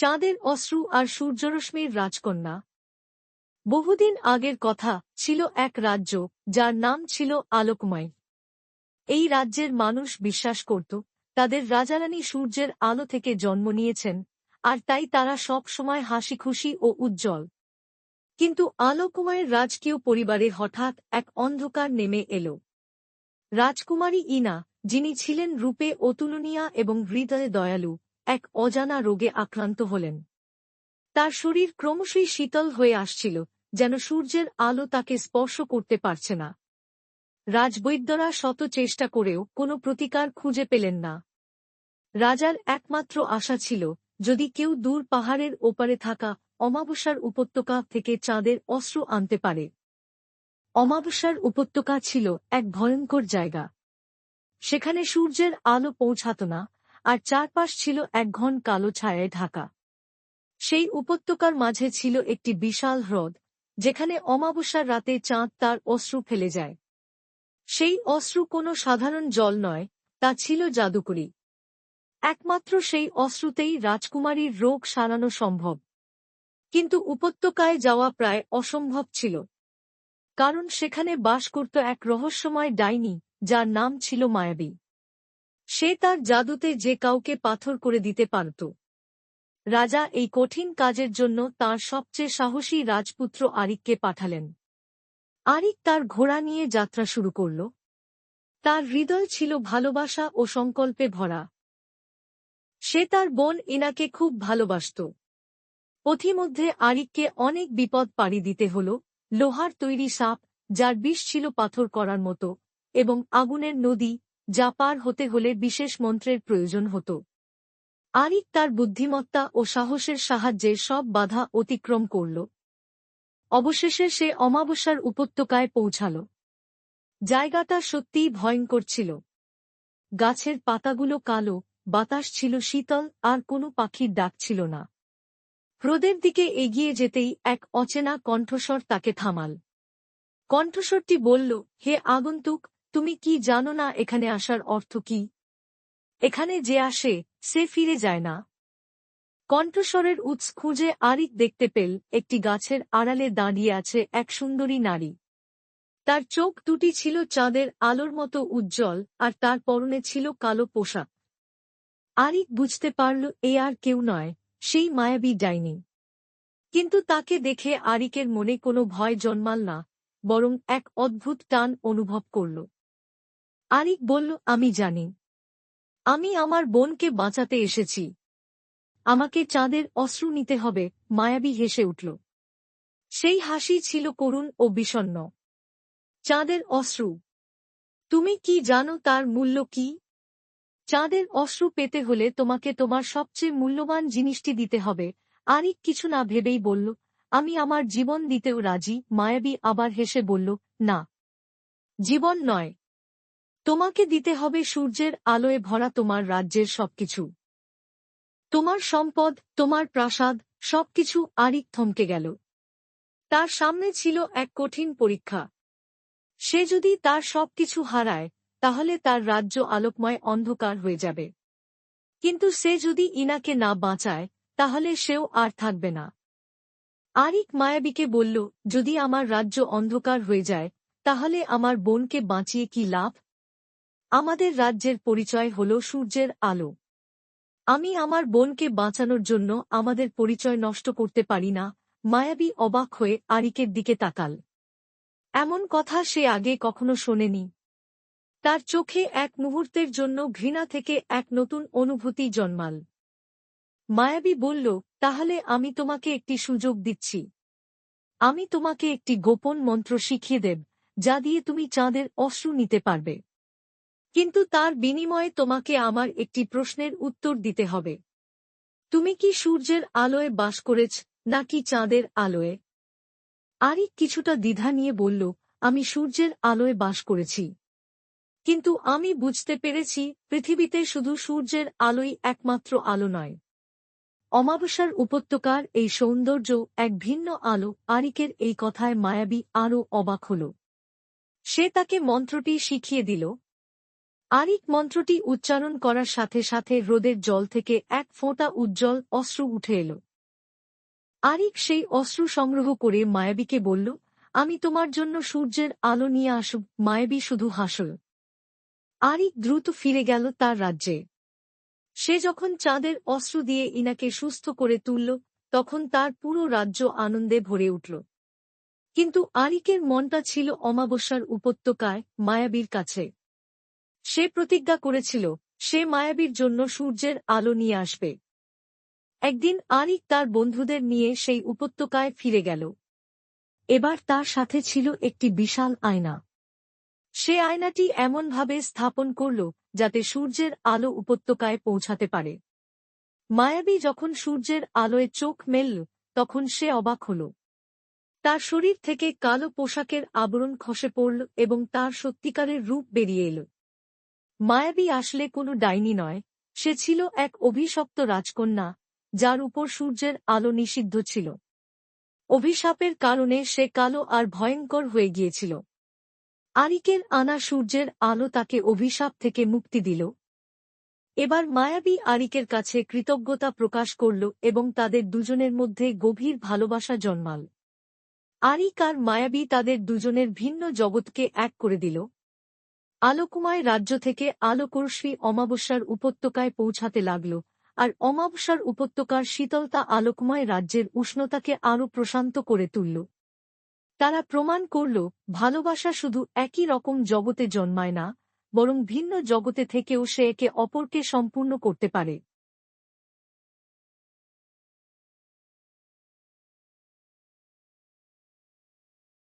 চাঁদের অশ্রু আর সূর্যরশ্মির রাজকন্যা। বহুদিন আগের কথা ছিল এক রাজ্য, যার নাম ছিল আলোকময়। এই রাজ্যের মানুষ বিশ্বাস করত, তাদের রাজারানী সূর্যের আলো থেকে জন্ম নিয়েছেন, আর তাই তারা সব সময় হাসি খুশি ও উজ্জ্বল। কিন্তু আলোকময়ের রাজকীয় পরিবারে হঠাৎ এক অন্ধকার নেমে এল। রাজকুমারী ইনা, যিনি ছিলেন রূপে অতুলনীয়া এবং হৃদয়ে দয়ালু এক অজানা রোগে আক্রান্ত হলেন। তার শরীর ক্রমশই শীতল হয়ে আসছিল, যেন সূর্যের আলো তাকে স্পর্শ করতে পারছে না। রাজবৈদ্যরা শত চেষ্টা করেও কোনো প্রতিকার খুঁজে পেলেন না। রাজার একমাত্র আশা ছিল, যদি কেউ দূর পাহাড়ের ওপারে থাকা অমাবস্যার উপত্যকা থেকে চাঁদের অস্ত্র আনতে পারে। অমাবস্যার উপত্যকা ছিল এক ভয়ঙ্কর জায়গা। সেখানে সূর্যের আলো পৌঁছাত না আর চারপাশ ছিল এক ঘন কালো ছায়ায় ঢাকা। সেই উপত্যকার মাঝে ছিল একটি বিশাল হ্রদ, যেখানে অমাবস্যার রাতে চাঁদ তার অশ্রু ফেলে যায়। সেই অশ্রু কোনো সাধারণ জল নয়, তা ছিল জাদুকরী। একমাত্র সেই অশ্রুতেই রাজকুমারীর রোগ সারানো সম্ভব। কিন্তু উপত্যকায় যাওয়া প্রায় অসম্ভব ছিল। কারণ সেখানে বাস করত এক রহস্যময় ডাইনি, যার নাম ছিল মায়াবী। সে তার জাদুতে যে কাউকে পাথর করে দিতে পারত। রাজা এই কঠিন কাজের জন্য তার সবচেয়ে সাহসী রাজপুত্র আরিককে পাঠালেন। আরিক তার ঘোড়া নিয়ে যাত্রা শুরু করল। তার হৃদয় ছিল ভালোবাসা ও সংকল্পে ভরা। সে তার বোন ইনাকে খুব ভালোবাসত। পথিমধ্যে আরিককে অনেক বিপদ পাড়ি দিতে হল, লোহার তৈরি সাপ, যার বিষ ছিল পাথর করার মতো, এবং আগুনের নদী যা পার হতে হলে বিশেষ মন্ত্রের প্রয়োজন হতো। আরিক তার বুদ্ধিমত্তা ও সাহসের সাহায্যে সব বাধা অতিক্রম করল। অবশেষে সে অমাবস্যার উপত্যকায় পৌঁছাল। জায়গাটা সত্যিই ভয়ঙ্কর ছিল। গাছের পাতাগুলো কালো, বাতাস ছিল শীতল, আর কোনো পাখির ডাক ছিল না। হ্রদের দিকে এগিয়ে যেতেই এক অচেনা কণ্ঠস্বর তাকে থামাল। কণ্ঠস্বরটি বলল, হে আগন্তুক তুমি কি জানো না এখানে আসার অর্থ কি? এখানে যে আসে, সে ফিরে যায় না। কণ্ঠস্বরের উৎস খুঁজে আরিক দেখতে পেল, একটি গাছের আড়ালে দাঁড়িয়ে আছে এক সুন্দরী নারী। তার চোখ দুটি ছিল চাঁদের আলোর মতো উজ্জ্বল, আর তার পরনে ছিল কালো পোশাক। আরিক বুঝতে পারল, এ আর কেউ নয়, সেই মায়াবী ডাইনি। কিন্তু তাকে দেখে আরিকের মনে কোনো ভয় জন্মাল না, বরং এক অদ্ভুত টান অনুভব করল। আরিক বলল, আমি জানি। আমি আমার বোনকে বাঁচাতে এসেছি। আমাকে চাঁদের অশ্রু নিতে হবে। মায়াবী হেসে উঠল। সেই হাসি ছিল করুণ ও বিষণ্ন চাঁদের অশ্রু? তুমি কি জানো তার মূল্য কি? চাঁদের অশ্রু পেতে হলে তোমাকে তোমার সবচেয়ে মূল্যবান জিনিসটি দিতে হবে। আরিক কিছু না ভেবেই বলল, আমি আমার জীবন দিতেও রাজি। মায়াবী আবার হেসে বলল, না। জীবন নয়। তোমাকে দিতে হবে সূর্যের আলোয় ভরা তোমার রাজ্যের সবকিছু। তোমার সম্পদ, তোমার প্রাসাদ, সবকিছু আরিক থমকে গেল। তার সামনে ছিল এক কঠিন পরীক্ষা। সে যদি তার সবকিছু হারায়, তাহলে তার রাজ্য আলোকময় অন্ধকার হয়ে যাবে। কিন্তু সে যদি ইনাকে না বাঁচায়, তাহলে সেও আর থাকবে না। আরিক মায়াবীকে বলল, যদি আমার রাজ্য অন্ধকার হয়ে যায়, তাহলে আমার বোনকে বাঁচিয়ে কি লাভ? আমাদের রাজ্যের পরিচয় হল সূর্যের আলো। আমি আমার বোনকে বাঁচানোর জন্য আমাদের পরিচয় নষ্ট করতে পারি না, মায়াবী অবাক হয়ে আরিকের দিকে তাকাল। এমন কথা সে আগে কখনো শোনেনি। তার চোখে এক মুহূর্তের জন্য ঘৃণা থেকে এক নতুন অনুভূতি জন্মাল। মায়াবী বলল, তাহলে আমি তোমাকে একটি সুযোগ দিচ্ছি। আমি তোমাকে একটি গোপন মন্ত্র শিখিয়ে দেব, যা দিয়ে তুমি চাঁদের অশ্রু নিতে পারবে। কিন্তু তার বিনিময়ে তোমাকে আমার একটি প্রশ্নের উত্তর দিতে হবে। তুমি কি সূর্যের আলোয় বাস করেছ, নাকি চাঁদের আলোয়? আরিক কিছুটা দ্বিধা নিয়ে বলল, আমি সূর্যের আলোয় বাস করেছি। কিন্তু আমি বুঝতে পেরেছি, পৃথিবীতে শুধু সূর্যের আলোই একমাত্র আলো নয়। অমাবস্যার উপত্যকার এই সৌন্দর্য এক ভিন্ন আলো আরিকের এই কথায় মায়াবী আরও অবাক হল। সে তাকে মন্ত্রটি শিখিয়ে দিল আরিক মন্ত্রটি উচ্চারণ করার সাথে সাথে রোদের জল থেকে এক ফোঁটা উজ্জ্বল অশ্রু উঠে এল। আরিক সেই অশ্রু সংগ্রহ করে মায়াবীকে বলল, আমি তোমার জন্য সূর্যের আলো নিয়ে আসুক মায়াবী শুধু হাসল। আরিক দ্রুত ফিরে গেল তার রাজ্যে। সে যখন চাঁদের অস্ত্র দিয়ে ইনাকে সুস্থ করে তুলল, তখন তার পুরো রাজ্য আনন্দে ভরে উঠল। কিন্তু আরিকের মনটা ছিল অমাবস্যার উপত্যকায় মায়াবীর কাছে। সে প্রতিজ্ঞা করেছিল, সে মায়াবীর জন্য সূর্যের আলো নিয়ে আসবে। একদিন আনিক তার বন্ধুদের নিয়ে সেই উপত্যকায় ফিরে গেল। এবার তার সাথে ছিল একটি বিশাল আয়না। সে আয়নাটি এমনভাবে স্থাপন করল, যাতে সূর্যের আলো উপত্যকায় পৌঁছাতে পারে। মায়াবী যখন সূর্যের আলোয় চোখ মেলল, তখন সে অবাক হল। তার শরীর থেকে কালো পোশাকের আবরণ খসে পড়ল এবং তার সত্যিকারের রূপ বেরিয়ে এল। মায়াবী আসলে কোনো ডাইনি নয়, সে ছিল এক অভিশপ্ত রাজকন্যা, যার উপর সূর্যের আলো নিষিদ্ধ ছিল। অভিশাপের কারণে সে কালো আর ভয়ঙ্কর হয়ে গিয়েছিল। আরিকের আনা সূর্যের আলো তাকে অভিশাপ থেকে মুক্তি দিল। এবার মায়াবী আরিকের কাছে কৃতজ্ঞতা প্রকাশ করল এবং তাদের দুজনের মধ্যে গভীর ভালোবাসা জন্মাল। আরিক আর মায়াবী তাদের দুজনের ভিন্ন জগৎকে এক করে দিল। আলোকুমায় রাজ্য থেকে আলোকর্ষী অমাবস্যার উপত্যকায় পৌঁছাতে লাগল, আর অমাবস্যার উপত্যকার শীতলতা আলোকময় রাজ্যের উষ্ণতাকে আরও প্রশান্ত করে তুলল। তারা প্রমাণ করল, ভালোবাসা শুধু একই রকম জগতে জন্মায় না, বরং ভিন্ন জগতে থেকেও সে একে অপরকে সম্পূর্ণ করতে পারে।